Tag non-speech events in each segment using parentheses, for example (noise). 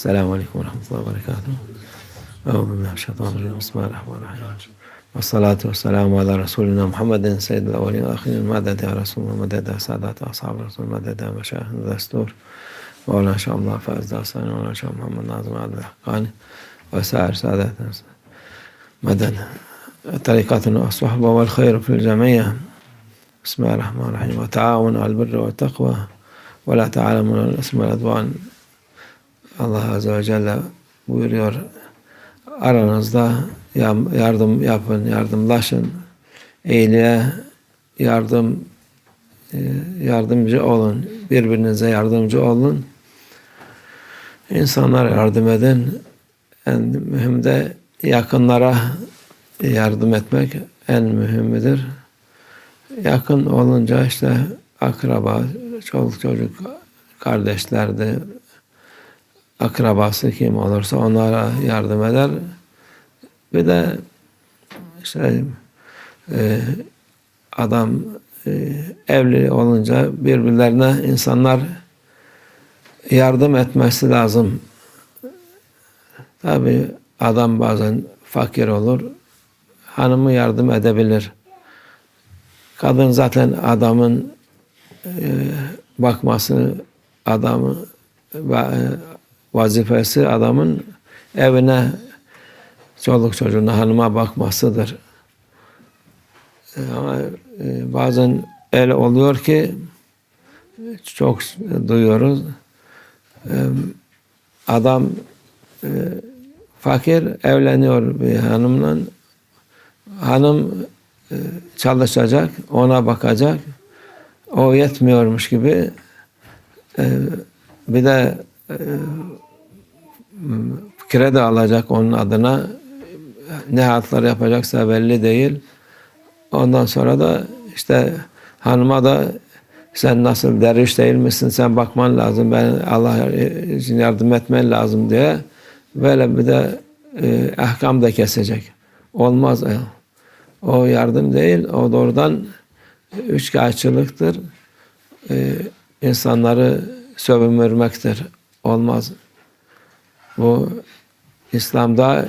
السلام عليكم ورحمة الله وبركاته. أعوذ بالله من الشيطان الرجيم. بسم الله الرحمن الرحيم. والصلاة والسلام على رسولنا محمد سيد الأولين والآخرين. مدد يا رسول الله؟ مدد يا سادات أصحاب رسول مدد يا مشايخ؟ الدستور؟ مولانا شاء الله فاز داستان مولانا شاء محمد ناظم عبد الحقاني وسائر ساداتنا مدد طريقتنا والصحبة والخير في الجميع. بسم الله الرحمن الرحيم. وتعاون على البر والتقوى. ولا تعلمون الاسم والعدوان. Allah Azze ve Celle buyuruyor aranızda yardım yapın, yardımlaşın, iyiliğe yardım yardımcı olun, birbirinize yardımcı olun. İnsanlara yardım edin. En mühim de yakınlara yardım etmek en mühimidir. Yakın olunca işte akraba, çoluk çocuk, kardeşlerdi, akrabası kim olursa onlara yardım eder. Bir de işte e, adam e, evli olunca birbirlerine insanlar yardım etmesi lazım. Tabi adam bazen fakir olur. Hanımı yardım edebilir. Kadın zaten adamın e, bakması, adamı vazifesi adamın evine çoluk çocuğuna hanıma bakmasıdır. Ama bazen öyle oluyor ki çok duyuyoruz. Adam fakir evleniyor bir hanımla. Hanım çalışacak, ona bakacak. O yetmiyormuş gibi bir de kredi alacak onun adına ne hatlar yapacaksa belli değil. Ondan sonra da işte hanıma da sen nasıl derviş değil misin sen bakman lazım ben Allah için yardım etmen lazım diye böyle bir de e, ahkam da kesecek. Olmaz. O yardım değil o doğrudan üç kağıtçılıktır. E, insanları sövünmürmektir. Olmaz. Bu İslam'da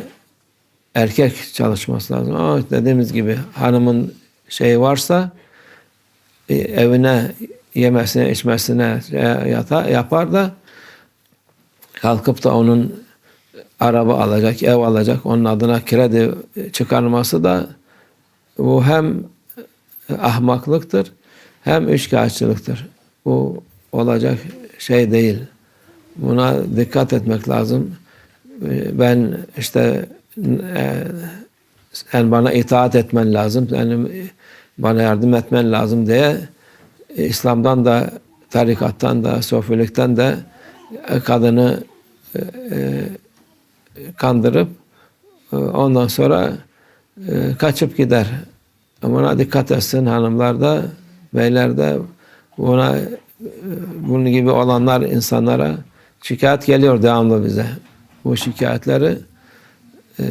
erkek çalışması lazım. Ama dediğimiz gibi hanımın şeyi varsa e, evine yemesine içmesine yata, yapar da kalkıp da onun araba alacak, ev alacak, onun adına kredi çıkarması da bu hem ahmaklıktır hem üçkağıtçılıktır. Bu olacak şey değil. Buna dikkat etmek lazım. Ben işte sen bana itaat etmen lazım, yani bana yardım etmen lazım diye İslam'dan da, tarikattan da, sofilikten de kadını kandırıp ondan sonra kaçıp gider. Buna dikkat etsin hanımlar da, beyler de buna bunun gibi olanlar insanlara şikayet geliyor devamlı bize. Bu şikayetleri e,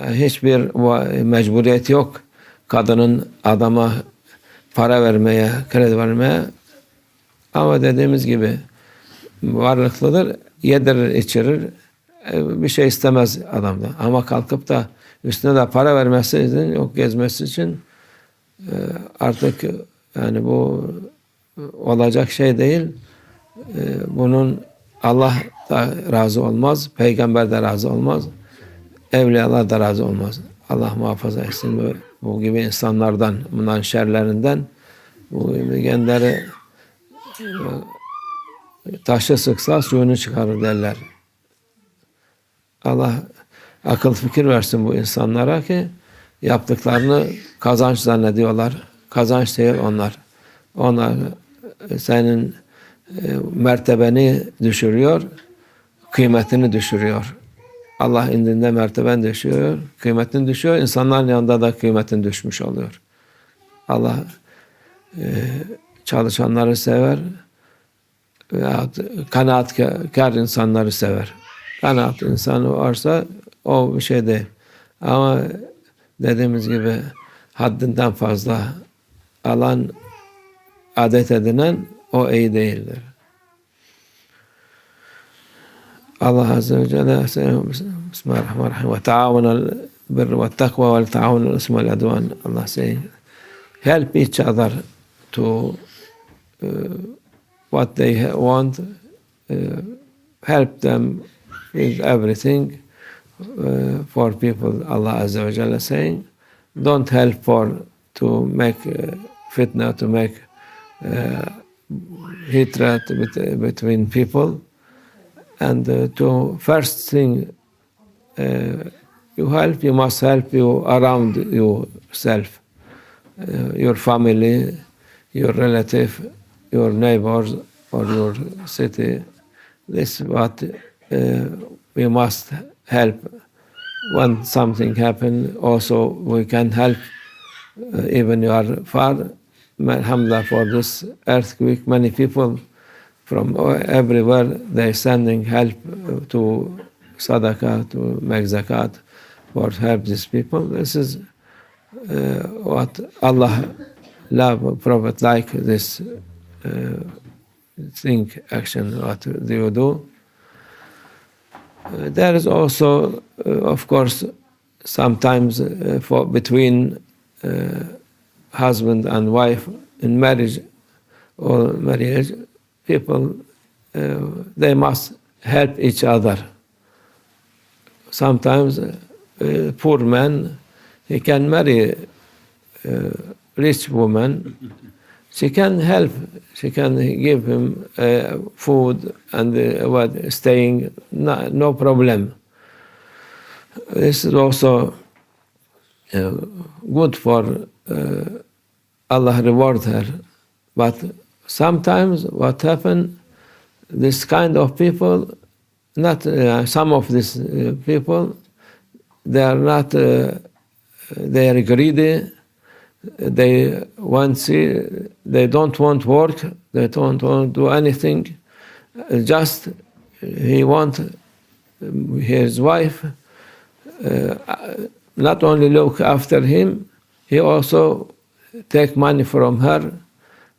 hiçbir mecburiyet yok. Kadının adama para vermeye, kredi vermeye ama dediğimiz gibi varlıklıdır, yedirir, içirir, bir şey istemez adamda. Ama kalkıp da üstüne de para vermesi için, yok gezmesi için artık yani bu olacak şey değil. Bunun Allah da razı olmaz, peygamber de razı olmaz, evliyalar da razı olmaz. Allah muhafaza etsin bu, bu gibi insanlardan, bundan şerlerinden. Bu gibi genleri taşı sıksa suyunu çıkarır derler. Allah akıl fikir versin bu insanlara ki yaptıklarını kazanç zannediyorlar. Kazanç değil onlar. Onlar senin mertebeni düşürüyor, kıymetini düşürüyor. Allah indinde merteben düşüyor, kıymetin düşüyor. İnsanların yanında da kıymetin düşmüş oluyor. Allah e, çalışanları sever veya kanaatkar insanları sever. Kanaat insanı varsa o bir şey değil. Ama dediğimiz gibi haddinden fazla alan adet edinen o iyi değildir. Allah Azze ve Celle Bismillahirrahmanirrahim ve ta'avun birr ve taqwa ve ta'avun ism wal adwan Allah say help each other to uh, what they want uh, help them with everything uh, for people Allah Azza wa Jalla saying don't help for to make uh, fitna to make uh, hatred bet- between people. And uh, to first thing uh, you help you must help you around yourself uh, your family your relative your neighbors or your city. This is what uh, we must help when something happen. Also we can help uh, even you are far alhamdulillah for this earthquake. Many people from everywhere they're sending help to sadaqah to make zakat for help these people. This is uh, what allah love prophet like this uh, think action what do you do. Uh, there is also uh, of course sometimes uh, for between uh, husband and wife in marriage or marriage people uh, they must help each other. Sometimes uh, poor man he can marry a rich woman. She can help she can give him uh, food and uh, what staying no, no problem. This is also uh, good for uh, Allah reward her. But sometimes what happen this kind of people not uh, some of these uh, people they are not uh, they are greedy. They want see they don't want work. They don't want to do anything. Just he want his wife uh, not only look after him he also take money from her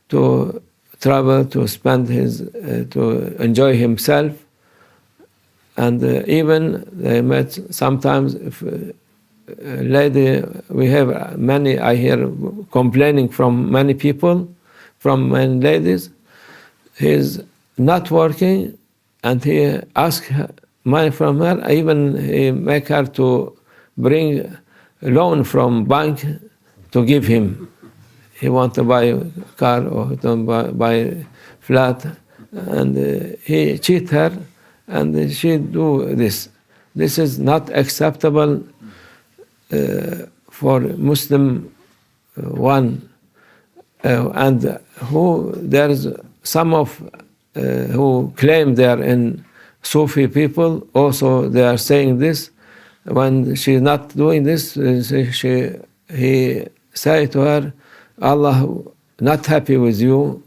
to travel to spend his uh, to enjoy himself. And uh, even they met sometimes if a lady we have many i hear complaining from many people from many ladies. He's not working and he ask money from her. Even he make her to bring loan from bank to give him. He want to buy a car or to buy, buy flat and uh, he cheat her and she do this. This is not acceptable uh, for Muslim uh, one, uh, and who there's some of who claim they are in Sufi people also they are saying this. When she's not doing this, she he say to her, Allah not happy with you,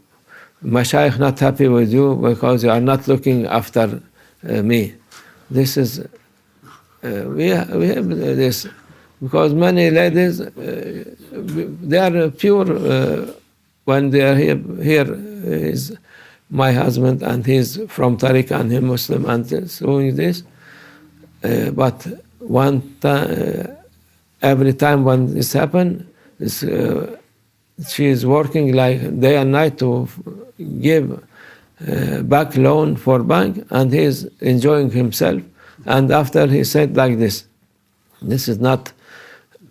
Mashaykh not happy with you because you are not looking after uh, me. This is uh, we we have this because many ladies uh, they are pure uh, when they are here. Here is my husband and he's from Tariq and he's Muslim and doing this. Uh, but one time, every time when this happen, this, she is working like day and night to give uh, back loan for bank and he is enjoying himself. And after he said like this this is not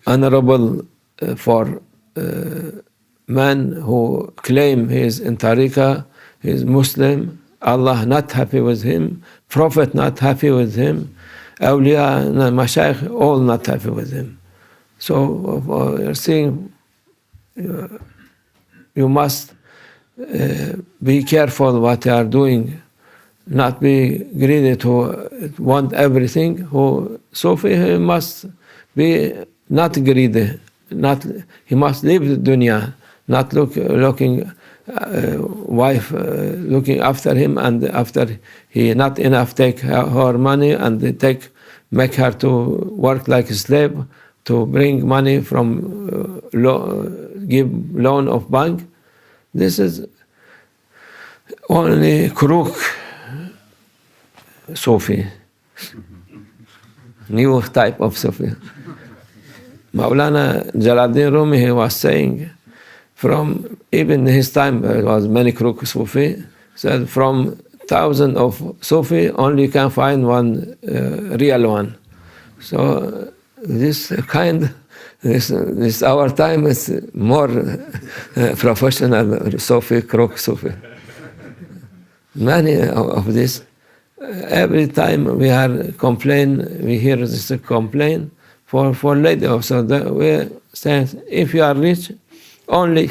honorable uh, for uh, man who claim he is in tariqah he is muslim allah not happy with him prophet not happy with him awliya mashayikh all not happy with him so uh, you're seeing you must uh, be careful what you are doing, not be greedy to want everything. Who Sufi he must be not greedy, not he must leave the dunya, not look looking uh, wife uh, looking after him, and after he not enough take her, her money and take make her to work like a slave to bring money from uh, lo- give loan of bank. This is only crook Sufi. (laughs) New type of Sufi. Maulana Jalaluddin Rumi, he was saying, from even his time, there was many crook Sufi, said from thousand of Sufi, only you can find one uh, real one. So this kind, this, this our time is more uh, professional Sufi, crook Sufi. Many of this, every time we are complain, we hear this complaint for, for lady also. The, we say, if you are rich, only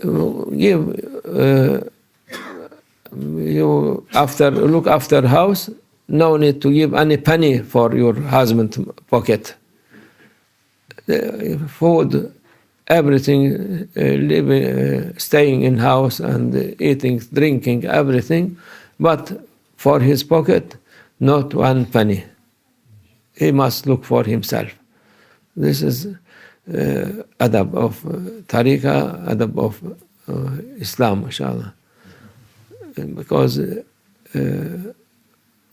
give uh, you after look after house no need to give any penny for your husband pocket. Food everything uh, living uh, staying in house and eating drinking everything but for his pocket not one penny. He must look for himself. This is uh, adab of uh, tariqa adab of islam inshallah. Because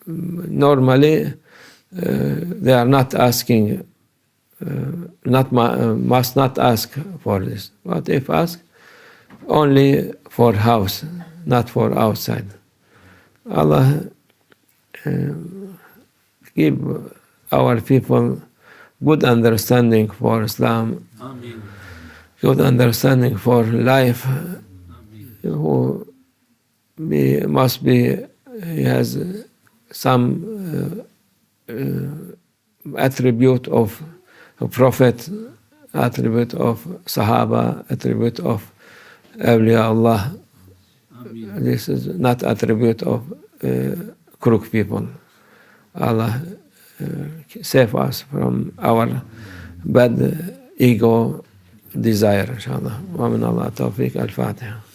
normally uh, they are not asking, uh, not must not ask for this. But if ask, only for house, not for outside. Allah give our people good understanding for Islam, Amen. good understanding for life, Amen. who be, must be, he has some uh, uh, attribute of a prophet, attribute of Sahaba, attribute of Awliya Allah. Amen. This is not attribute of uh, crook people. Allah uh, save us from our bad ego desire, inshallah. ومن الله توفيق الفاتحة